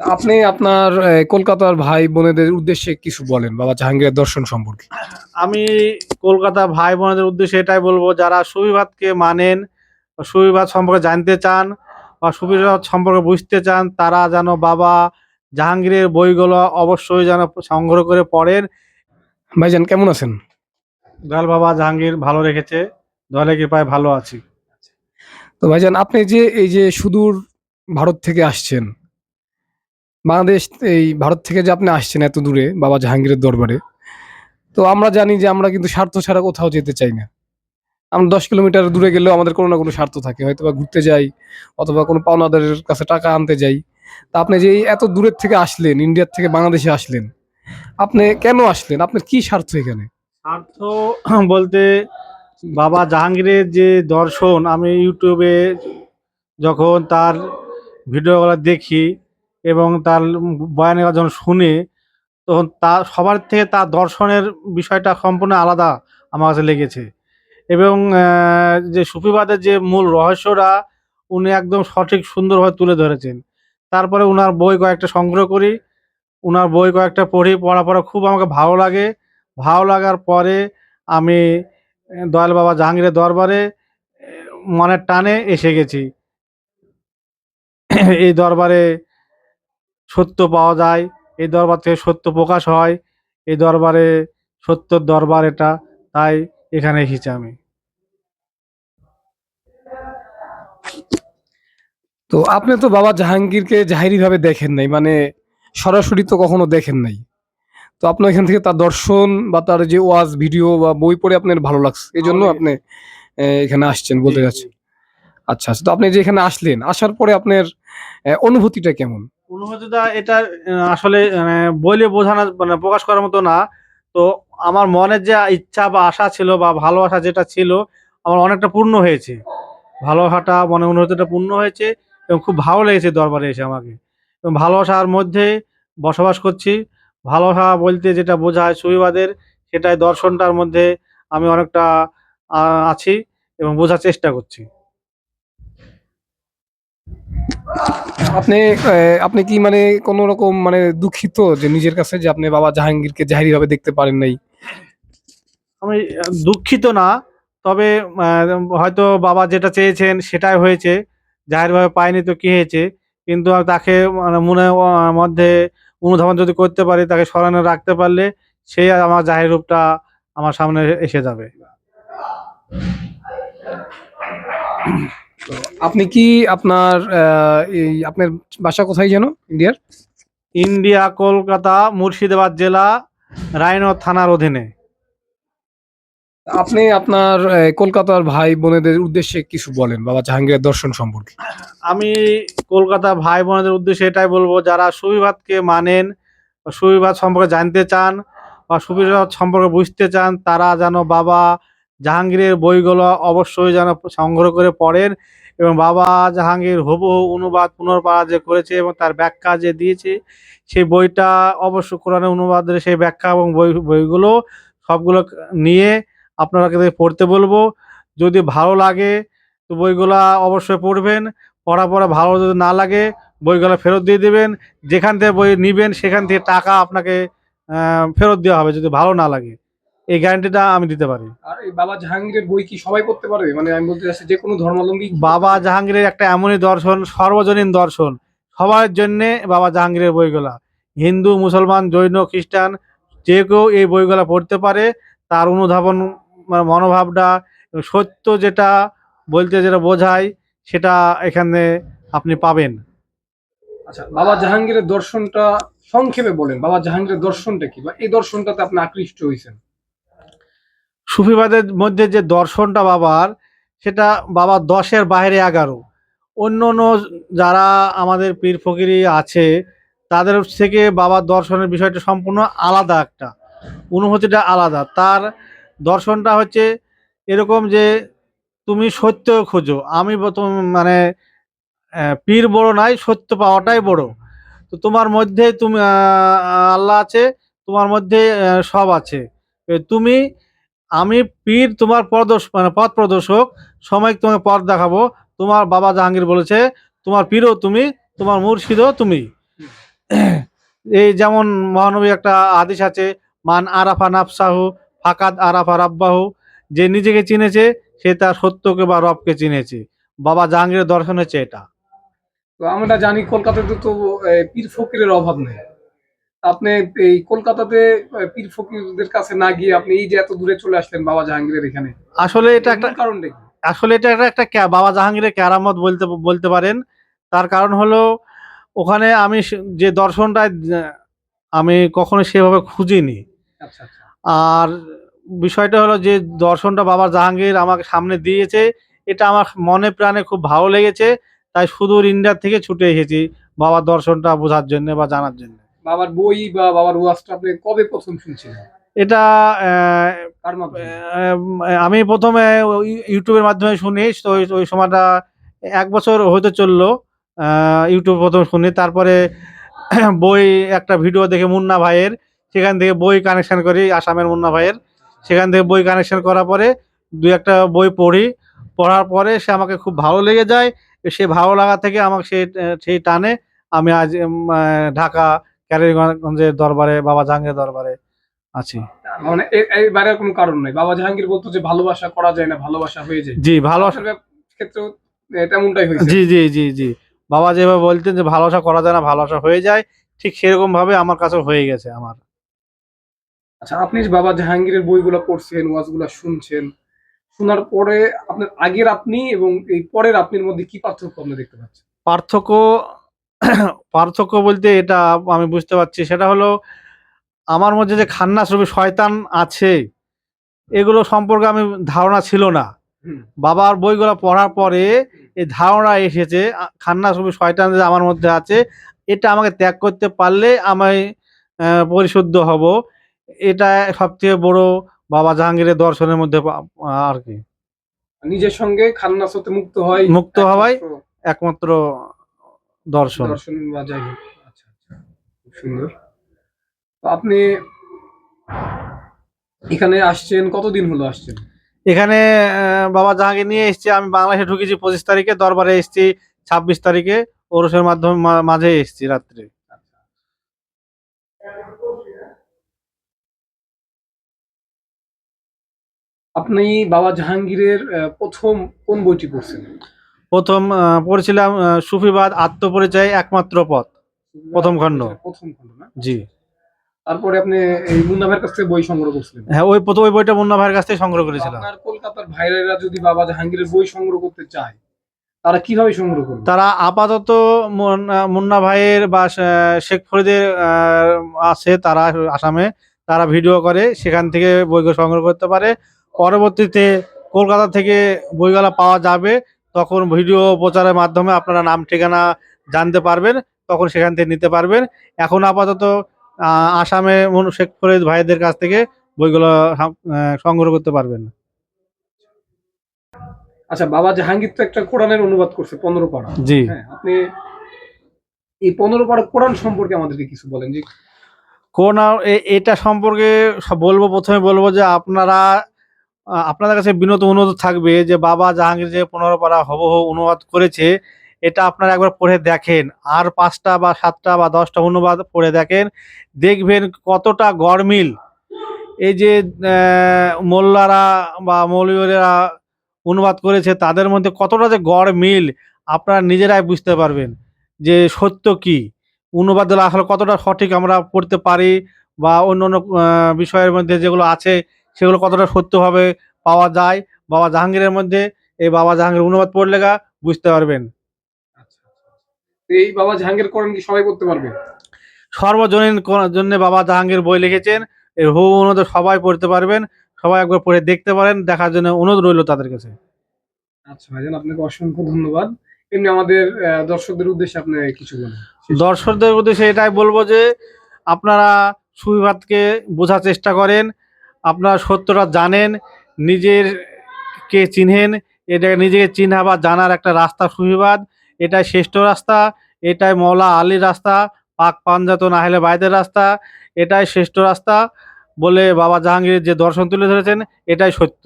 আপনি আপনার কলকাতার ভাই বোনেদের উদ্দেশ্যে কিছু বলেন বাবা জাহাঙ্গীরের দর্শন সম্পর্কে। আমি কলকাতা ভাই বোনদের উদ্দেশ্যে এটাই বলব যারা সুবিবাদকে মানেন সুবিবাদ সম্পর্কে জানতে চান বা সুবিবাদ সম্পর্কে বুঝতে চান তারা যেন বাবা জাহাঙ্গীরের বইগুলো অবশ্যই যেন সংগ্রহ করে পড়েন। ভাইজান কেমন আছেন? দয়াল বাবা জাহাঙ্গীর ভালো রেখেছে দয়ালে কৃপায় ভালো আছি। তো ভাইজান আপনি যে এই যে সুদূর ভারত থেকে আসছেন বাংলাদেশ, এই ভারত থেকে যে আপনি আসছেন এত দূরে, বাবা জাহাঙ্গীরের দরবারে, তো আমরা জানি যে আমরা কিন্তু স্বার্থ ছাড়া কোথাও যেতে চাই না। আমরা দশ কিলোমিটার দূরে গেলেও আমাদের কোনো না কোনো স্বার্থ থাকে। হয়তো বা ঘুরতে যাই, অথবা কোনো পাওনাদারের কাছে টাকা আনতে যাই। তা আপনি যে এত দূরের থেকে আসলেন, ইন্ডিয়ার থেকে বাংলাদেশে আসলেন, আপনি কেন আসলেন? আপনার কি স্বার্থ এখানে? স্বার্থ বলতে বাবা জাহাঙ্গীরের যে দর্শন, আমি ইউটিউবে যখন তার ভিডিওগুলো দেখি এবং তার বয়ানে যখন শুনি, তখন তার সবার থেকে তার দর্শনের বিষয়টা সম্পূর্ণ আলাদা আমার কাছে লেগেছে। এবং যে সুফিবাদের যে মূল রহস্যটা, উনি একদম সঠিক সুন্দরভাবে তুলে ধরেছেন। তারপরে উনার বই কয়েকটা সংগ্রহ করি। উনার বই কয়েকটা পড়ি পড়া পড়া খুব আমাকে ভালো লাগে। ভালো লাগার পরে আমি দয়াল বাবা জাহাঙ্গীরের দরবারে মনের টানে এসে গেছি। এই দরবারে সত্য পাওয়া যায়। এই দরবার থেকে সত্য প্রকাশ হয়। এই দরবারে সত্যর দরবার এটা। তাই এখানে এসেছি আমি। তো আপনি তো বাবা জাহাঙ্গীরকে জাহিরি ভাবে দেখেন নাই মানে সরাসরি তো কখনো দেখেন নাই। তো আপনার এখান থেকে তার দর্শন বা তার যে ওয়াজ ভিডিও বা বই পড়ে আপনার ভালো লাগছে? এই জন্য আপনি এখানে আসছেন বলতে যাচ্ছেন। আচ্ছা আচ্ছা। তো আপনি যে এখানে আসলেন আসার পরে আপনার অনুভূতিটা কেমন? অনুভূতিটা এটা আসলে আহ, বলে বোঝানো মানে প্রকাশ করার মতো না। তো আমার মনের যে ইচ্ছা বা আশা ছিল বা ভালোবাসা যেটা ছিল আমার অনেকটা পূর্ণ হয়েছে। ভালোবাসাটা মনে অনুভূতিটা পূর্ণ হয়েছে এবং খুব ভালো লেগেছে দরবারে এসে আমাকে। এবং ভালোবাসার মধ্যে বসবাস করছি। ভালোবাসা বলতে যেটা বোঝায় সুবিবাদের সেটাই দর্শনটার মধ্যে আমি অনেকটা আছি এবং বোঝার চেষ্টা করছি। আপনি আপনি কি মানে কোনো রকম মানে দুঃখিত যে নিজের কাছে যে আপনি বাবা জাহাঙ্গীরকে জাহিরি ভাবে দেখতে পারেন নাই? আমি দুঃখিত না, তবে হয়তো বাবা যেটা চেয়েছেন সেটাই হয়েছে, জাহিরভাবে পাইনি তো কি হয়েছে, কিন্তু তাকে মানে মনে মধ্যে অনুধাবন যদি করতে পারি, তাকে স্মরণে রাখতে পারলে সেই আমার জাহির রূপটা আমার সামনে এসে যাবে। আপনি কি আপনার এই আপনার বাসা কোথায় যেন? ইন্ডিয়ার? ইন্ডিয়া কলকাতা মুর্শিদাবাদ জেলা রায়নগর থানার অধীনে। আপনি আপনার কলকাতার ভাই বোনেদের উদ্দেশ্যে কিছু বলেন বাবা জাহাঙ্গীরের দর্শন সম্পর্কে। আমি কলকাতা ভাই বোনদের উদ্দেশ্যে এটাই বলব যারা সুবিবাদকে মানেন সুবিবাদ সম্পর্কে জানতে চান বা সুবিবাদ সম্পর্কে বুঝতে চান তারা যেন বাবা জাহাঙ্গীরের বইগুলো অবশ্যই যেন সংগ্রহ করে পড়েন এবং বাবা জাহাঙ্গীর হুবহু অনুবাদ পুনর্পাড়া যে করেছে এবং তার ব্যাখ্যা যে দিয়েছে, সেই বইটা অবশ্য কোরআনের অনুবাদের সেই ব্যাখ্যা এবং বই, বইগুলো সবগুলো নিয়ে আপনারাকে পড়তে বলব। যদি ভালো লাগে তো বইগুলা অবশ্যই পড়বেন, পড়া পড়া ভালো যদি না লাগে বইগুলো ফেরত দিয়ে দেবেন। যেখান থেকে বই নিবেন সেখান থেকে টাকা আপনাকে ফেরত দেওয়া হবে যদি ভালো না লাগে। এই গ্যারান্টিটা আমি দিতে পারি। আর এই বাবা জাহাঙ্গীরের বই কি সবাই পড়তে পারবে? মানে আমি বলতে চাচ্ছি যে কোনো ধর্মাবলম্বী বাবা জাহাঙ্গীরের একটা এমনই দর্শন সর্বজনীন দর্শন। সবার জন্যে বাবা জাহাঙ্গীরের বইগুলা। হিন্দু মুসলমান জৈন খ্রিস্টান যে কেউ এই বইগুলা পড়তে পারে তার অনুধাবন মানে মনোভাবটা সত্য যেটা বলতে যেটা বোঝায় সেটা এখানে আপনি পাবেন। আচ্ছা বাবা জাহাঙ্গীরের দর্শনটা সংক্ষেপে বলেন। বাবা জাহাঙ্গীরের দর্শনটা কি? বা এই দর্শনটাতে আপনি আকৃষ্ট হয়েছেন সুফিবাদের মধ্যে যে দর্শনটা বাবার, সেটা বাবা দশের বাইরে এগারো। অন্য অন্য যারা আমাদের পীর ফকিরি আছে, তাদের থেকে বাবার দর্শনের বিষয়টা সম্পূর্ণ আলাদা একটা। অনুভূতিটা আলাদা। তার দর্শনটা হচ্ছে এরকম যে, তুমি সত্য খোঁজো। আমি মানে পীর বড় নাই, সত্য পাওয়াটাই বড়। তো তোমার মধ্যে তুমি আল্লাহ আছে, তোমার মধ্যে সব আছে। তুমি আমি পীর তোমার পদর্শ মানে পথ প্রদর্শক সময় তোমাকে পথ দেখাবো। তোমার বাবা জাহাঙ্গীর বলেছে, তোমার পীরও তুমি, তোমার মুর্শিদও তুমি। এই যেমন মহানবী একটা আদেশ আছে, মান আরাফা নাফসাহু, ফাকাদ আরাফা রাব্বাহু, যে নিজেকে চিনেছে, সে তার সত্যকে বা রবকে চিনেছে। বাবা জাহাঙ্গীরের দর্শন হচ্ছে এটা। তো আমরা জানি কলকাতাতে তো পীর ফকিরের অভাব নেই। আপনি এই কলকাতাতে পীর ফকিরদের কাছে না গিয়ে আপনি এই যে এত দূরে চলে আসলেন বাবা জাহাঙ্গীরের এখানে আসলে এটা একটা মূল কারণটা আসলে এটা একটা একটা বাবা জাহাঙ্গীরের কেরামত বলতে বলতে পারেন। তার কারণ হলো ওখানে আমি যে দর্শনটা আমি কখনো সেভাবে খুঁজিনি। আচ্ছা আচ্ছা। আর বিষয়টা হলো যে দর্শনটা বাবা জাহাঙ্গীর আমাকে সামনে দিয়েছে এটা আমার মনে প্রাণে খুব ভালো লেগেছে তাই সুদূর ইন্ডিয়া থেকে ছুটে এসেছি বাবার দর্শনটা বোঝার জন্য বা জানার জন্য। বাবার বই বা বাবার ওয়াজটা আপনি কবে প্রথম শুনছিলেন? এটা আমি প্রথমে ইউটিউবের মাধ্যমে শুনি তো ওই- সময়টা এক বছর হতে চলল ইউটিউব প্রথম শুনি তারপরে বই একটা ভিডিও দেখে মুন্না ভাইয়ের সেখান থেকে বই কানেকশন করি আসামের মুন্না ভাইয়ের সেখান থেকে বই কানেকশন করার পরে দু একটা বই পড়ি পড়ার পরে সে আমাকে খুব ভালো লেগে যায় সে ভালো লাগা থেকে আমাকে সেই সেই টানে আমি আজ ঢাকা ক্যারিগঞ্জের দরবারে বাবা জাহাঙ্গীর দরবারে আছি। মানে এ- এই বাইরের কোনো কারণ নাই। বাবা জাহাঙ্গীর বলতো যে ভালোবাসা করা যায় না ভালোবাসা হয়ে যায়। জি ভালো আপনার ক্ষেত্রেও তেমনটাই হয়েছে। জি জি জি জি। বাবা যেভাবে বলতেন যে ভালোবাসা করা যায় না ভালোবাসা হয়ে যায় ঠিক সেরকম ভাবে আমার কাছে হয়ে গেছে আমার। আচ্ছা আপনি বাবা জাহাঙ্গীরের বইগুলো পড়ছেন ওয়াজগুলো শুনছেন শোনার পরে আপনার আগের আপনি এবং এই পরের আপনির মধ্যে কি পার্থক্য আপনি দেখতে পাচ্ছেন? পার্থক্য পার্থক্য বলতে এটা আমি বুঝতে পারছি। সেটা হলো আমার মধ্যে যে খান্নাস রবি শয়তান আছে এগুলো সম্পর্কে আমি ধারণা ছিল না। বাবার বইগুলো পড়ার পরে এই ধারণা এসেছে খান্নাস রবি শয়তান যে আমার মধ্যে আছে এটা আমাকে ত্যাগ করতে পারলে আমি পরিশুদ্ধ হব। এটা সবথেকে বড় বাবা জাহাঙ্গীরের দর্শনের মধ্যে আর কি। নিজের সঙ্গে খান্নাস হতে মুক্ত হয় মুক্ত হওয়াই একমাত্র দর্শন। দর্শন বা যাই হোক। আচ্ছা আচ্ছা। খুব সুন্দর। তো আপনি এখানে আসছেন কতদিন হলো আসছেন? এখানে বাবা জাহাঙ্গীর নিয়ে এসেছি। আমি বাংলাদেশে ঢুকেছি পঁচিশ তারিখে দরবারে এসেছি ছাব্বিশ তারিখে। ওরসের মাধ্যমে মাঝে এসেছি রাত্রে। আপনি বাবা জাহাঙ্গীরের প্রথম কোন বইটি পড়ছেন? প্রথম পড়েছিলাম সুফিবাদ আত্মপরিচয় একমাত্র পথ প্রথম খণ্ড। প্রথম খণ্ড না? জি। তারপরে আপনি এই মুন্না ভাইয়ের কাছ থেকে বই সংগ্রহ করছিলেন? হ্যাঁ ওই প্রথম ওই বইটা মুন্না ভাইয়ের কাছ থেকে সংগ্রহ করেছিলাম। আপনার কলকাতার ভাইরারা যদি বাবা জাহাঙ্গীরের বই সংগ্রহ করতে চায় তারা কীভাবে সংগ্রহ করবে? তারা আপাতত মুন্না ভাইয়ের বা শেখ ফরিদের আছে তারা আসামে তারা ভিডিও করে সেখান থেকে বইগুলো সংগ্রহ করতে পারে। পরবর্তীতে কলকাতা থেকে বইগুলো পাওয়া যাবে। তখন ভিডিও প্রচারের মাধ্যমে আপনারা নাম ঠিকানা জানতে পারবেন তখন সেখান থেকে নিতে পারবেন। এখন আপাতত আসামে মনু- শেখ ফরিদ ভাইদের কাছ থেকে বইগুলো সংগ্রহ করতে পারবেন। আচ্ছা বাবা জাহাঙ্গীর তো একটা কোরআনের অনুবাদ করছে পনেরো পাড়া জি। হ্যাঁ আপনি এই পনেরো পাড়া কোরআন সম্পর্কে আমাদেরকে কিছু বলেন যে কোন এ- এটা সম্পর্কে বলব প্রথমে বলব যে আপনারা আপনাদের কাছে বিনোদ অনুরোধ থাকবে যে, বাবা জাহাঙ্গীর যে পনেরো পারা হবহু অনুবাদ করেছে, এটা আপনারা একবার পড়ে দেখেন। আর পাঁচটা বা সাতটা বা দশটা অনুবাদ পড়ে দেখেন। দেখবেন কতটা গরমিল এই যে মোল্লারা বা মৌলবীরা অনুবাদ করেছে, তাদের মধ্যে কতটা যে গড় মিল আপনারা নিজেরাই বুঝতে পারবেন যে সত্য কি। অনুবাদ আসলে কতটা সঠিক আমরা পড়তে পারি বা অন্য অন্য বিষয়ের মধ্যে যেগুলো আছে সেগুলো কতটা সত্যভাবে পাওয়া যায়? বাবা জাহাঙ্গীরের মধ্যে এই বাবা জাহাঙ্গীর অনুবাদ পড়লে গা বুঝতে পারবেন। আচ্ছা এই বাবা জাহাঙ্গীর কোরআন কি সবাই করতে পারবে? সর্বজনীন জন্য বাবা জাহাঙ্গীর বই লিখেছেন। এই হু অনুবাদ সবাই পড়তে পারবেন। সবাই একবার পড়ে দেখতে পারেন দেখার জন্য অনুরোধ রইল তাদের কাছে। আচ্ছা ভাইজান আপনাকে অসংখ্য ধন্যবাদ। এমনি আমাদের দর্শকদের উদ্দেশ্যে আপনি কিছু বলেন। দর্শকদের উদ্দেশ্যে এটাই বলব যে আপনারা সুবিভাতকে বোঝার চেষ্টা করেন। আপনারা সত্যটা জানেন নিজের কে চিনেন, এটা নিজেকে চিনা বা জানার একটা রাস্তা সুবিবাদ এটাই শ্রেষ্ঠ রাস্তা, এটাই মৌলা আলীর রাস্তা, পাক পাঞ্জাত না হলে বাইদের রাস্তা, এটাই শ্রেষ্ঠ রাস্তা বলে বাবা জাহাঙ্গীর যে দর্শন তুলে ধরেছেন, এটাই সত্য।